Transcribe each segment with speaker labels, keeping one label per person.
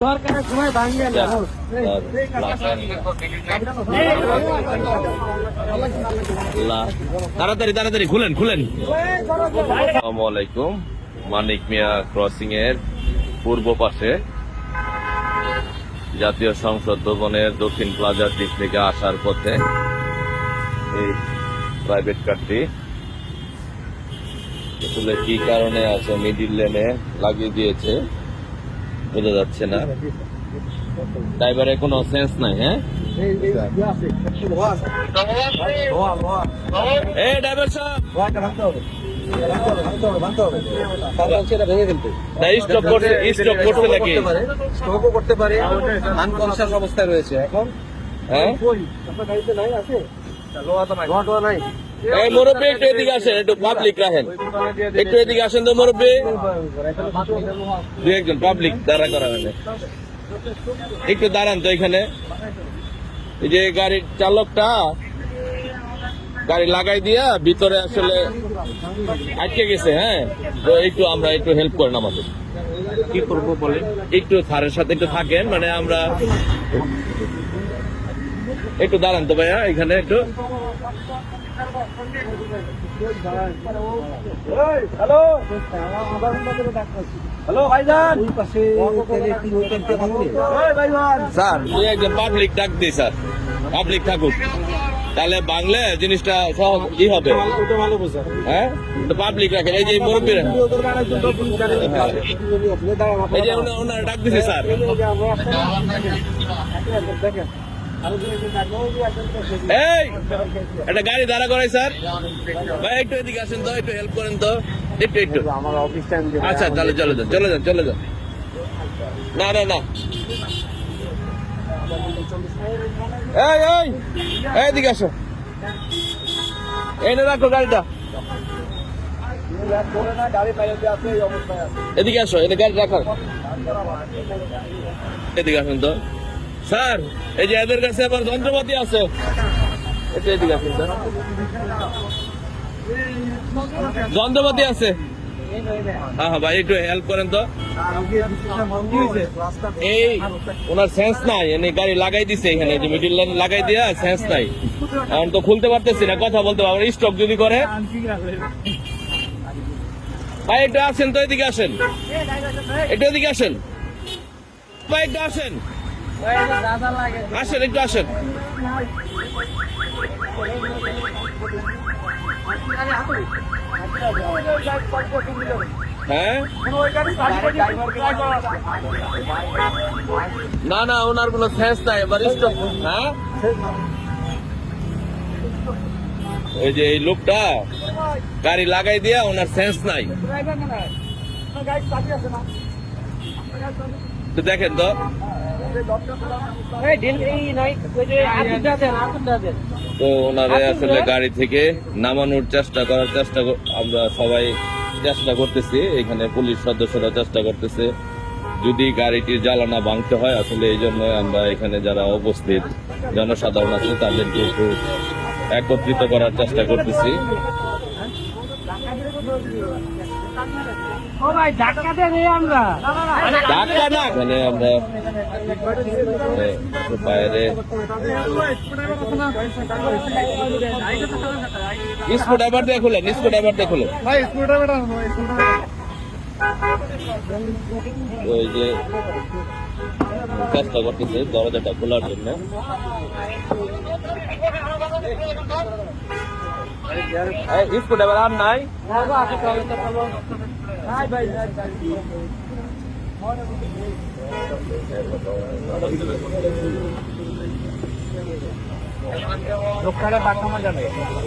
Speaker 1: সরকারের সময় ভাঙবে
Speaker 2: তাড়াতাড়ি তাড়াতাড়ি খুলেন খুলেন। আসসালামু আলাইকুম। মানিক মিয়া ক্রসিং এর পূর্ব পাশে জাতীয় সংসদ ভবনের দক্ষিণ প্লাজার দিক থেকে আসার পথে এই প্রাইভেট কারটি আসলে কি কারণে আছে? মিডিল লেনে লাগিয়ে দিয়েছে। বোঝা যাচ্ছে না। ড্রাইভারের কোনো সেন্স নাই হ্যাঁ? ড্রাইভার সাহেব!
Speaker 3: করতে পারে আনকনসিয়াস অবস্থায় রয়েছে। এখন
Speaker 2: হ্যাঁ?
Speaker 3: ঘটনা নাই।
Speaker 2: এই মুরব্বী একটু এদিকে আসেন একটু পাবলিক রাখেন। একটু এদিকে আসেন তো মুরব্বী। দু একজন পাবলিক দাঁড়া করা একটু দাঁড়ান তো এখানে। এই যে গাড়ির চালকটা গাড়ি লাগাই দিয়া ভিতরে আসলে আটকে গেছে হ্যাঁ? তো একটু আমরা একটু হেল্প করেন আমাদের।
Speaker 3: কি করব বলেন?
Speaker 2: একটু স্যারের সাথে একটু থাকেন মানে আমরা একটু দাঁড়ান তো ভাইয়া এখানে একটু।
Speaker 3: হ্যালো? হ্যালো ভাইজান। ওই পাশে ভাইজান।
Speaker 2: স্যার একজন পাবলিক ডাক দিই স্যার। পাবলিক থাকুক। তাহলে বাংলা জিনিসটা সহজ ই হবে। হ্যাঁ? পাবলিক রাখেন। এই যে মুরব্বীরা এই যে ওনারা ডাক দিছে স্যার। এই, একটা গাড়ি দাঁড়া করাই, স্যার। ভাই, একটু এদিকে আসেন তো, একটু হেল্প করেন তো। একটু একটু। আচ্ছা তাহলে চলে যান চলে যান চলে যান। না না না। এই এই এই, এদিকে আসো। এনে রাখো গাড়িটা। এদিকে আসো এনে গাড়ি রাখো এদিকে আসুন তো। স্যার, এই যে এদের কাছে আবার যন্ত্রপাতি আছে। যন্ত্রপাতি আছে। হ্যাঁ হ্যাঁ ভাই, একটু হেল্প করেন তো। এই, ওনার সেন্স নাই, এনে গাড়ি লাগাই দিছে এখানে, যে মিডিল লাইন লাগাই দিয়া সেন্স নাই। এখন তো খুলতে পারতেছি না, কথা বলতে পারব স্টক যদি করে। ভাই, একটু আসেন তো, এদিকে আসেন। একটু এদিকে আসেন। ভাই, একটু আসেন। আসেন, একটু আসেন। হ্যাঁ? না না, ওনার কোনো সেন্স নাই, এবার হ্যাঁ? এই যে এই লোকটা, গাড়ি লাগাই দিয়া ওনার সেন্স নাই। তো দেখেন তো। তো ওনারে আসলে গাড়ি থেকে নামানোর চেষ্টা করার চেষ্টা আমরা সবাই চেষ্টা করতেছি এখানে পুলিশ সদস্যরা চেষ্টা করতেছে। যদি গাড়িটির জ্বালানা ভাঙতে হয় আসলে এই জন্য আমরা এখানে যারা উপস্থিত জনসাধারণ আছে তাদেরকে একটু একত্রিত করার চেষ্টা করতেছি।
Speaker 1: আমরা
Speaker 2: বাইরে স্ক্রু ড্রাইভার দিয়ে খুলেন স্ক্রু ড্রাইভার দিয়ে খুলেন ওই যে চেষ্টা করতেছে দরজাটা খোলার জন্য। স্ক্রু ড্রাইভার আর নাই?
Speaker 3: দোকানে পাঠানো যাবে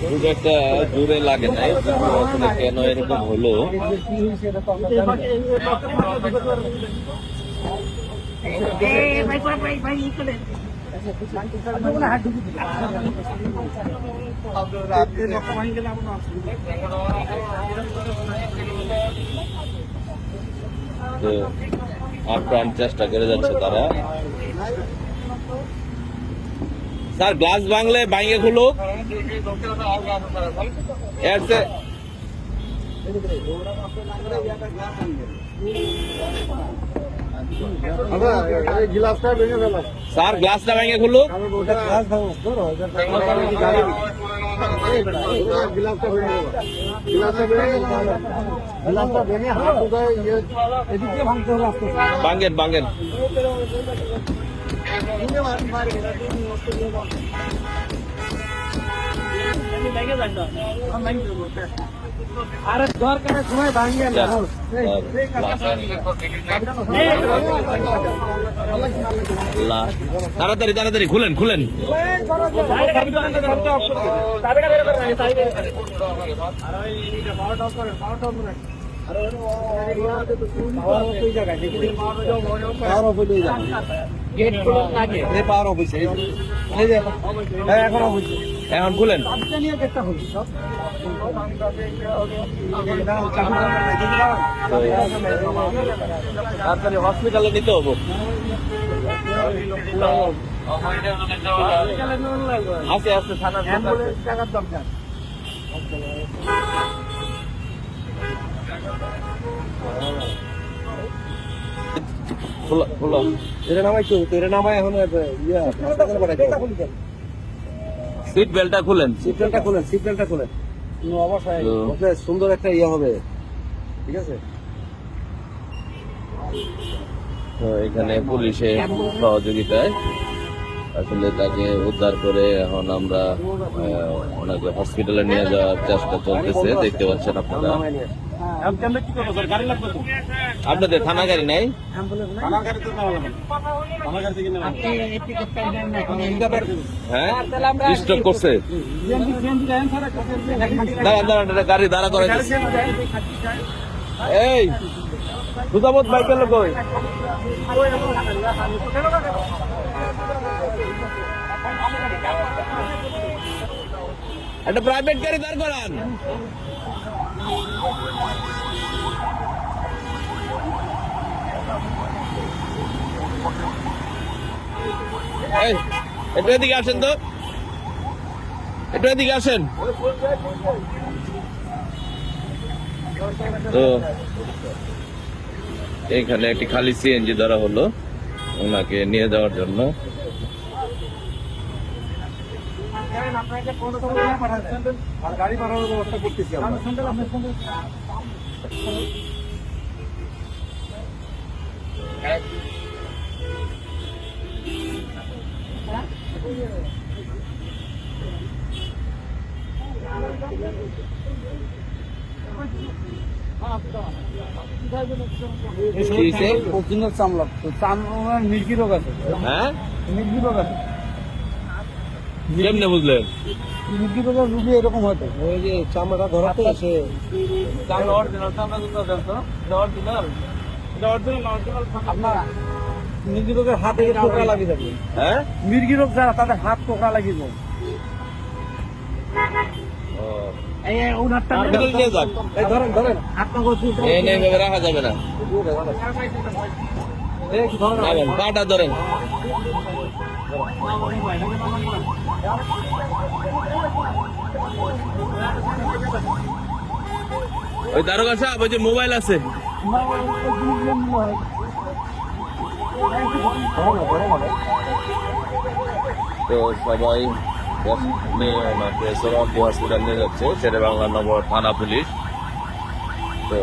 Speaker 2: খুব একটা জোরে লাগে নাই আসলে কেন এরকম হলো তো আপ্রাণ চেষ্টা করে যাচ্ছে তারা স্যার গ্লাস ভাঙলে ভাঙে খুলো এর চেয়ে-
Speaker 1: গ্লাসটা ভেঙে ফেলা
Speaker 2: স্যার গ্লাসটা ভেঙে খুললো
Speaker 1: ওটা গ্লাস ভাঙো ধরো গ্লাসটা ভেঙে দেবো গ্লাসটা ভেঙে গ্লাসটা ভেঙে হাত উঠায় ইয়ে এদিক দিয়ে ভাঙতে হবে আস্তে আস্তে
Speaker 2: বাঙ্গেন বাঙ্গেন
Speaker 1: আরে দরকারের সময় ভাঙিয়ে না
Speaker 2: তাড়াতাড়ি তাড়াতাড়ি খুলেন খুলেন
Speaker 1: পাওয়ার অফিসে হ্যাঁ এখন অফিসে
Speaker 2: এখন খুলেন। তাড়াতাড়ি হসপিটালে নিতে হব। আস্তে আস্তে থানা
Speaker 1: অ্যাম্বুলেন্স টাকার দরকার।
Speaker 2: খোলো খোলো।
Speaker 1: এটা নামাই তো এটা নামাই এখন ইয়া হাসপাতালে খুলেন।
Speaker 2: সিট বেল্টটা খুলেন
Speaker 1: সিট বেল্টটা খুলেন। অবশ্যই সুন্দর একটা ইয়ে হবে। ঠিক আছে?
Speaker 2: তো এখানে পুলিশের সহযোগিতায় আসলে তাকে উদ্ধার করে এখন আমরা আহ, ওনাকে হসপিটালে নিয়ে যাওয়ার চেষ্টা চলতেছে। দেখতে পাচ্ছেন আপনারা। আপনাদের থানা গাড়ি নাই? হ্যাঁ? করছে? দাঁড়ান দাঁড়ান গাড়ি দাঁড়া করে এই সুদাবত বাইকের লোক একটা প্রাইভেট গাড়ি দাঁড় করান। একটু এদিকে আসেন তো। একটু এদিকে আসেন। তো, এখানে একটি খালি সিএনজি ধরা হলো। ওনাকে নিয়ে যাওয়ার জন্য।
Speaker 1: আর গাড়ি পাঠানোর ব্যবস্থা করতেছি আমরা।
Speaker 2: কি হয়েছে?
Speaker 1: প্রচণ্ড চামড়া। তো চামড়ার মির্গি রোগ আছে।
Speaker 2: হ্যাঁ?
Speaker 1: মির্গি রোগ আছে।
Speaker 2: কেমনে বুঝলেন
Speaker 1: মির্গি রোগের রুগী এরকম হয়তো ওই যে চামড়া ধরাতে সে আপনার মির্গি রোগের হাতে টোকরা লাগিয়ে যাবে
Speaker 2: হ্যাঁ
Speaker 1: মির্গি রোগ যারা তাদের হাত টোকরা লাগিয়ে যাবে ধরেন ধরেন
Speaker 2: রাখা যাবে না নামেন, পাটা ধরেন। ওই দারোগা সাহেব, ওই যে মোবাইল আছে। সবাই বাংলা নগর থানা পুলিশ। তো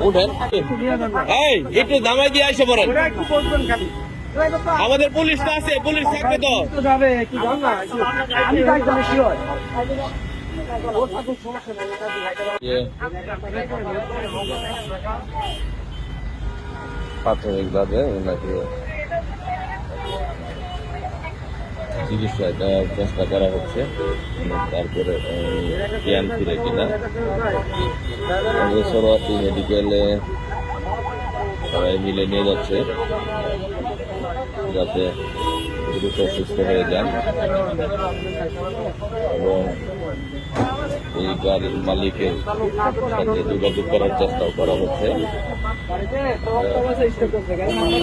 Speaker 2: উঠেন এই একটু দামাই দিয়ে আসে পড়েন আমাদের পুলিশ তো আছে পুলিশ থাকবে তো।
Speaker 1: তো যাবে একটু যান না একটু। আমি যাই তাহলে কি হয়
Speaker 2: ইয়ে, প্রাথমিকভাবে ওনাকে চিকিৎসা দেওয়ার চেষ্টা করা হচ্ছে। তারপরে জ্ঞান ফিরে কিনা। আমাদের মেডিকেলে। সবাই মিলে নিয়ে যাচ্ছে। যাতে দ্রুত সুস্থ হয়ে যান। এবং এই গাড়ির মালিকের সাথে যোগাযোগ করার চেষ্টাও করা হচ্ছে।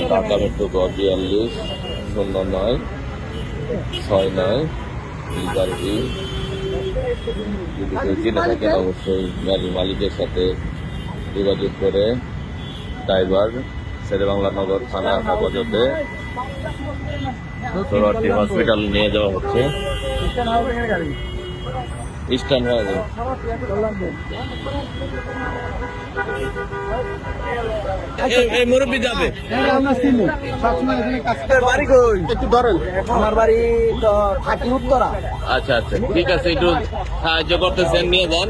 Speaker 2: ঢাকা মেট্রো বিয়াল্লিশ, শূন্য নয়। ছয় নয় দুই চার দুই। যদি কেউ চিনে থাকেন অবশ্যই গাড়ির মালিকের সাথে যোগাযোগ করে ড্রাইভার শেরেবাংলা নগর থানা হেফাজতে হসপিটাল নিয়ে যাওয়া হচ্ছে। ইস্টার্ন হয়ে যাবে। এই- মুরব্বী যাবে।
Speaker 1: আমরা চিনি সবসময় এখানে কাজ
Speaker 3: বাড়ি কই?
Speaker 1: একটু ধরেন।
Speaker 3: আমার বাড়ি তো থাকি উত্তরা।
Speaker 2: আচ্ছা আচ্ছা। ঠিক আছে একটু সাহায্য করতেছেন নিয়ে যান।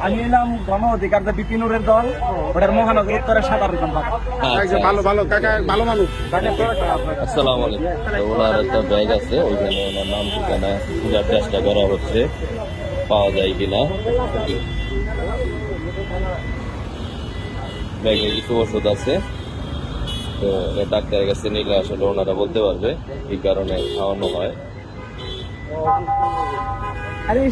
Speaker 3: আমি এলাম গণ অধিকার বিপিনুরের দল ওটার মহানগর উত্তরের সাধারণ সম্পাদক।
Speaker 2: আচ্ছা।
Speaker 1: ভালো ভালো কাকা ভালো মানুষ।
Speaker 2: আসসালামু আলাইকুম। তো ওনার একটা ব্যাগ আছে ওইখানে ওনার নাম ঠিকানা খোঁজার চেষ্টা করা হচ্ছে। পাওয়া যায় কিনা। ব্যাগে কিছু ওষুধ আছে। তো ডাক্তারের কাছে নিলে আসলে ওনারা বলতে পারবে কি কারণে খাওয়ানো হয়।
Speaker 3: এই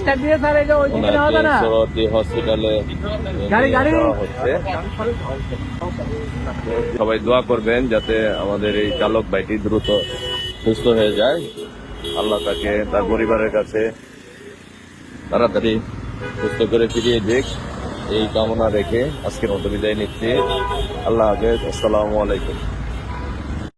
Speaker 2: সবাই দোয়া করবেন যাতে আমাদের এই চালক ভাইটি দ্রুত সুস্থ হয়ে যায়। আল্লাহ তাকে তার পরিবারের কাছে তাড়াতাড়ি সুস্থ করে ফিরিয়ে দিক। এই কামনা রেখে আজকের মতো বিদায় নিচ্ছি। আল্লাহ হাফেজ। আসসালামু আলাইকুম।